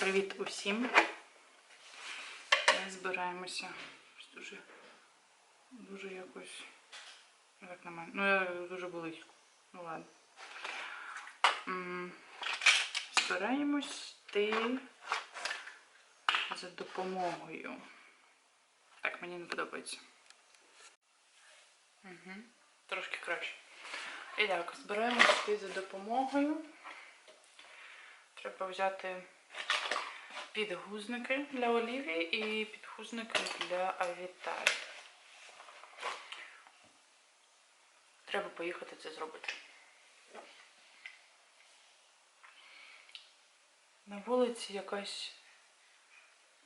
Привіт усім. Ми збираємося. Дуже, дуже якось. Як на мене. Ну, я дуже близько. Ну ладно. Збираємось йти за допомогою. Так, мені не подобається. Угу. Трошки краще. І так, збираємось йти за допомогою. Треба взяти підгузники для Олівії і підгузники для Авіталь. Треба поїхати це зробити. На вулиці якась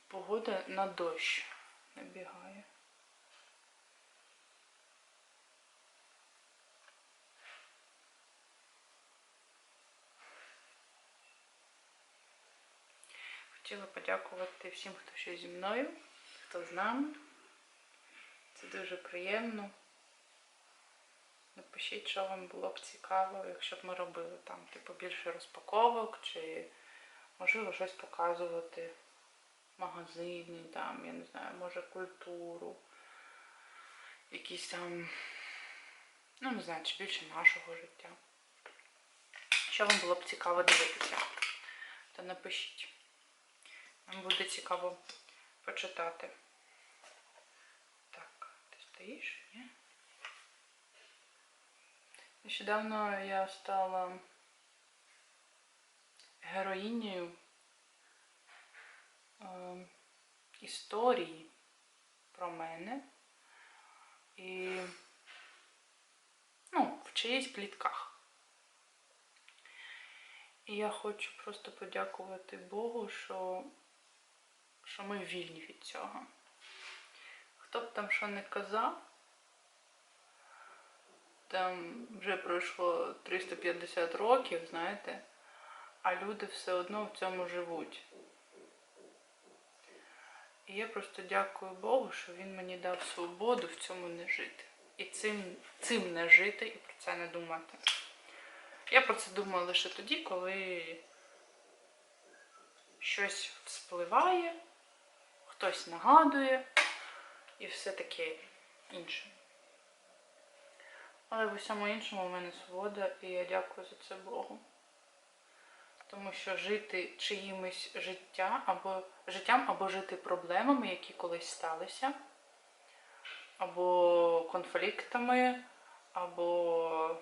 погода на дощ набігає. Хотіла подякувати всім, хто ще зі мною, хто з нами. Це дуже приємно. Напишіть, що вам було б цікаво, якщо б ми робили там, типу, більше розпаковок, чи можливо щось показувати. Магазини, там, я не знаю, може культуру, якісь там, ну не знаю, чи більше нашого життя. Що вам було б цікаво дивитися, то напишіть. Буде цікаво почитати. Так, ти стоїш? Ні? Нещодавно я стала героїнею е, історії про мене і ну, в чиїсь плітках. І я хочу просто подякувати Богу, що, що ми вільні від цього. Хто б там що не казав, там вже пройшло 350 років, знаєте, а люди все одно в цьому живуть. І я просто дякую Богу, що він мені дав свободу в цьому не жити. І цим, цим не жити і про це не думати. Я про це думаю лише тоді, коли щось вспливає, хтось нагадує і все таке інше. Але в усьому іншому в мене свобода, і я дякую за це Богу. Тому що жити чиїмось життя або життям, або жити проблемами, які колись сталися, або конфліктами, або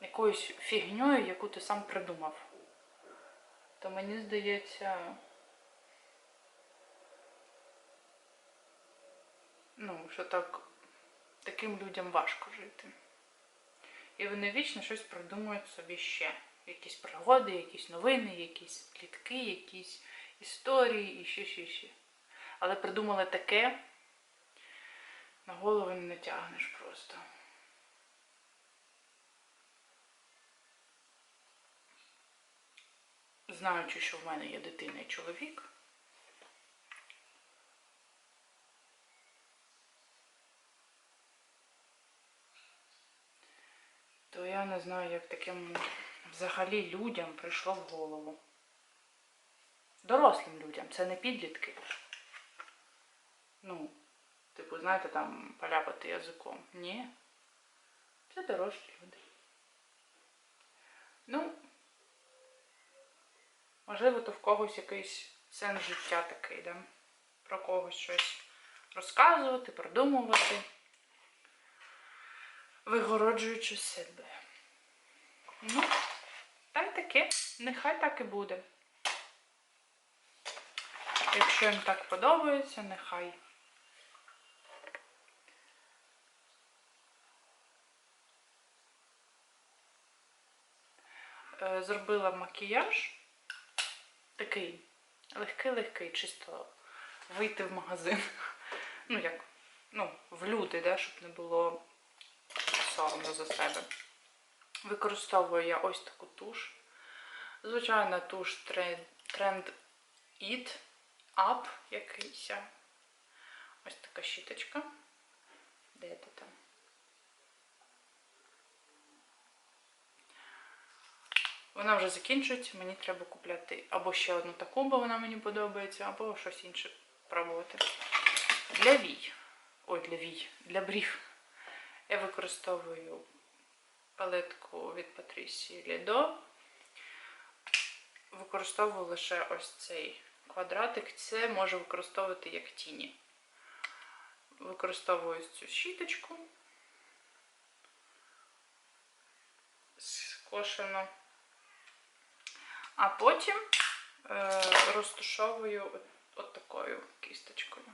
якоюсь фігньою, яку ти сам придумав. То мені здається, ну, що так, таким людям важко жити. І вони вічно щось придумують собі ще. Якісь пригоди, якісь новини, якісь плітки, якісь історії і ще, ще, ще. Але придумали таке, на голову не натягнеш просто. Знаючи, що в мене є дитина і чоловік, то я не знаю, як таким взагалі людям прийшло в голову. Дорослим людям, це не підлітки. Ну, типу, знаєте, там поляпати язиком. Ні. Це дорослі люди. Ну, можливо, то в когось якийсь сенс життя такий, да? Про когось щось розказувати, продумувати вигороджуючи себе. Ну, та й таке, нехай так і буде. Якщо їм так подобається, нехай. Е, Зробила макіяж такий легкий-легкий, чисто вийти в магазин. Ну як, ну, в люди, да, щоб не було соромно за себе. Використовую я ось таку туш. Звичайна туш Trend, It Up якийсь. Ось така щіточка. Де ти там? Вона вже закінчується, мені треба купляти або ще одну таку, бо вона мені подобається, або щось інше пробувати. Для вій. Ой, для вій, для брів. Я використовую палетку від Patricia Lido. Використовую лише ось цей квадратик. Це можу використовувати як тіні. Використовую цю щіточку. Скошено. А потім е, розтушовую от, от такою кісточкою.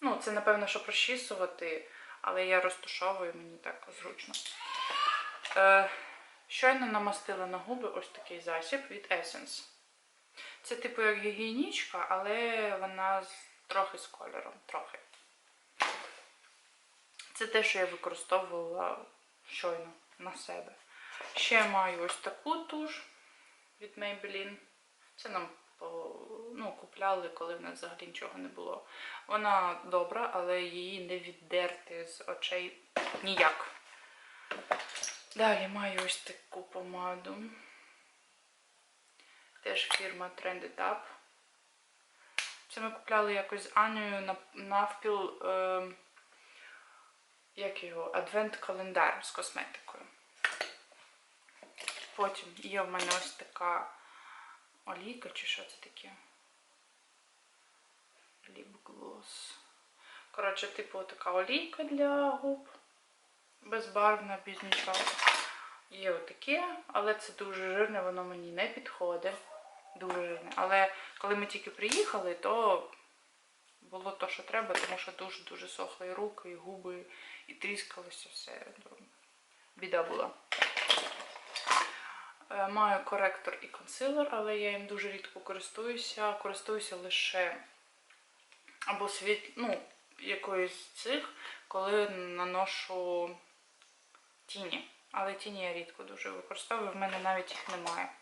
Ну, це, напевно, щоб розчісувати, але я розтушовую, мені так зручно. Е, щойно намастила на губи ось такий засіб від Essence. Це типу як гігієнічка, але вона трохи з кольором. Трохи. Це те, що я використовувала щойно на себе. Ще маю ось таку туш від Maybelline. Це нам по, ну, купляли, коли в нас взагалі нічого не було. Вона добра, але її не віддерти з очей ніяк. Далі маю ось таку помаду. Теж фірма Trended Up. Це ми купляли якось з Анею навпіл, е, як його, адвент-календар з косметикою. Потім є в мене ось така олійка, чи що це таке? Ліп-глос. Коротше, типу така олійка для губ. Безбарвна, без нічого. Є отаке, але це дуже жирне, воно мені не підходить. Дуже жирне. Але коли ми тільки приїхали, то було то, що треба, тому що дуже-дуже сохли і руки, і губи, і тріскалося все. Біда була. Е, Маю коректор і консилер, але я їм дуже рідко користуюся. Користуюся лише або світ, ну, якоюсь з цих, коли наношу тіні. Але тіні я рідко дуже використовую, в мене навіть їх немає.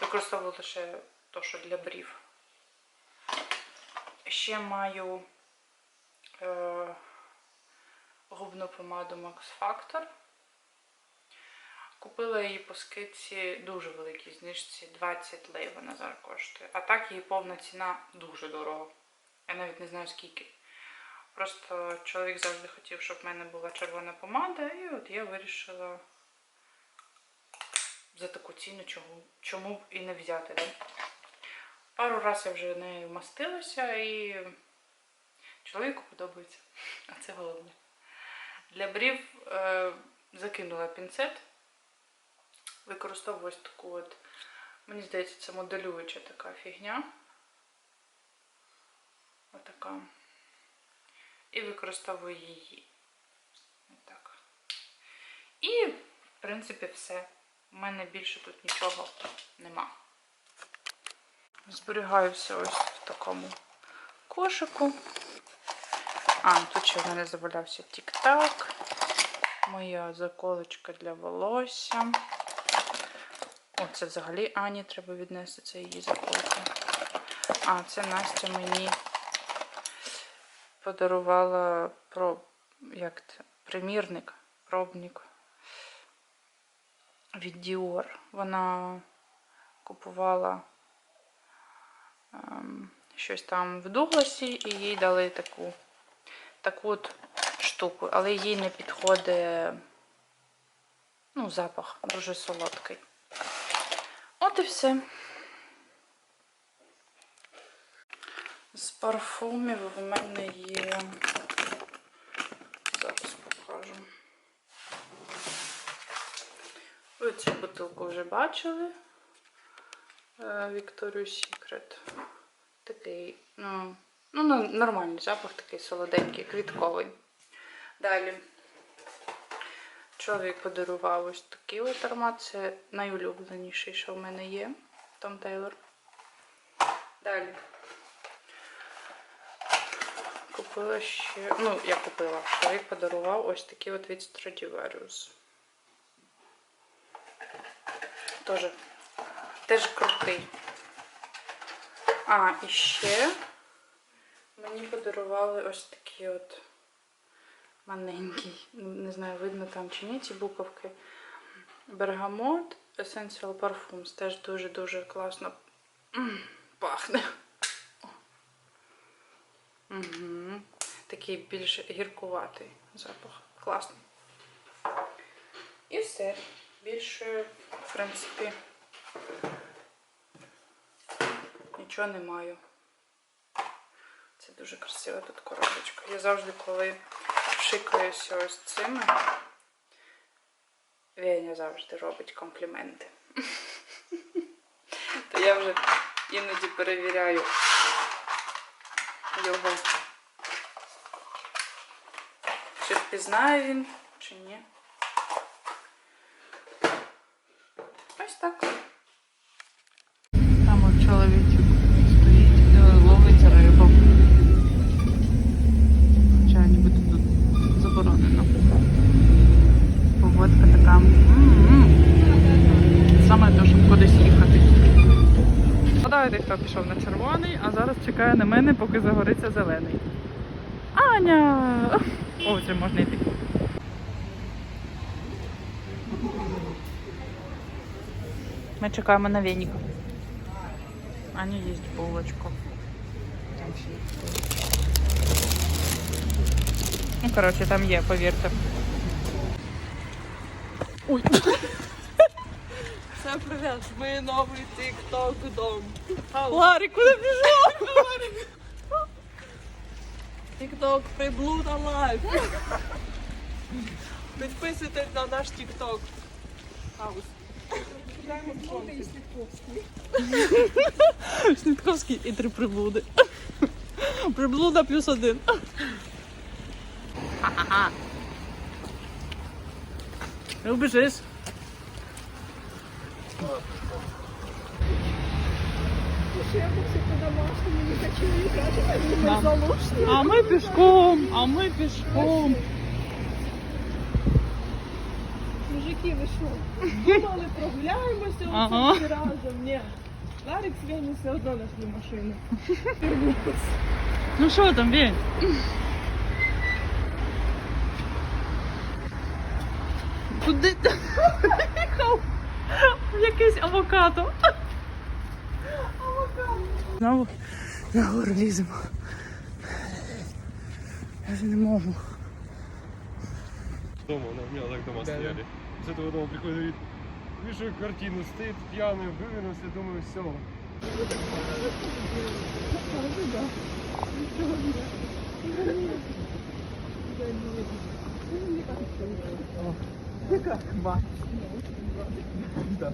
Використовую лише то, що для брів. Ще маю е, губну помаду Max Factor. Купила її по скидці дуже великій знижці 20 лей вона зараз коштує. А так її повна ціна дуже дорого. Я навіть не знаю скільки. Просто чоловік завжди хотів, щоб в мене була червона помада, і от я вирішила за таку ціну чому, чому б і не взяти. Да? Пару разів я вже нею мастилася і чоловіку подобається. А це головне. Для брів е, закинула пінцет. Використовую ось таку от, мені здається, це моделююча така фігня. Отака. І використовую її. Отак. І, в принципі, все. У мене більше тут нічого нема. Зберігаю все ось в такому кошику. А, тут ще в мене завалявся тік-так. Моя заколочка для волосся. О, це взагалі Ані треба віднести, це її заколка. А, це Настя мені подарувала про, як це, примірник, пробник від Dior. Вона купувала ем, щось там в Дугласі і їй дали таку, таку от штуку, але їй не підходить ну, запах дуже солодкий. От і все. З парфумів в мене є. Зараз покажу. Ви цю бутилку вже бачили. Е, Victoria's Secret. Такий, ну, ну, ну, нормальний запах, такий солоденький, квітковий. Далі. Чоловік подарував ось такий от аромат. Це найулюбленіший, що в мене є. Том Тейлор. Далі. Купила ще. Ну, я купила. Чоловік подарував ось такий от від Stradivarius. Тоже. Теж крутий. А, і ще мені подарували ось такий от маленький. Не знаю, видно там чи ні ці буковки. Бергамот Essential Parfums. Теж дуже-дуже класно пахне. Угу. Такий більш гіркуватий запах. Класний. І все. Більше, в принципі, нічого не маю. Це дуже красива тут коробочка. Я завжди, коли шикаюся ось цими, Веня завжди робить компліменти. То я вже іноді перевіряю його. Чи впізнає він, чи ні. Ось так. Там от чоловічок стоїть, е, ловить рибу. Хоча нібито тут заборонено. Погодка така. Саме те, щоб кудись їхати. Гадаєте, хто пішов на червоний, а зараз чекає на мене, поки загориться зелений. Аня! О, це можна йти. Ми чекаємо на веніка. Аня їсть булочку. Там ще є булочка. Ну, коротше, там є, повірте. Ой. Всем привет, ми новий TikTok дом. Ларі, куди пішов? TikTok приблуда лайф. Підписуйтесь на наш TikTok. Хаус. Снітковський і три приблуди. Приблуда плюс один. Убежиш. А ми пішком, а ми пішком. Мужики, ви що? Думали, прогуляємося Ага. всі разом. Ні. Ларик з Вені все одно нашли машину. Ну що там, Вень? Куди ти Якийсь авокадо знову на гору ліземо. Я вже не можу. Дома, у меня так дома стояли. С этого дома приходит говорит, вижу картину, стоит пьяный, вывернулся, думаю, все. Как. Да.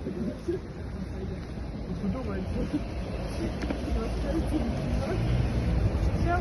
Подумай. Все.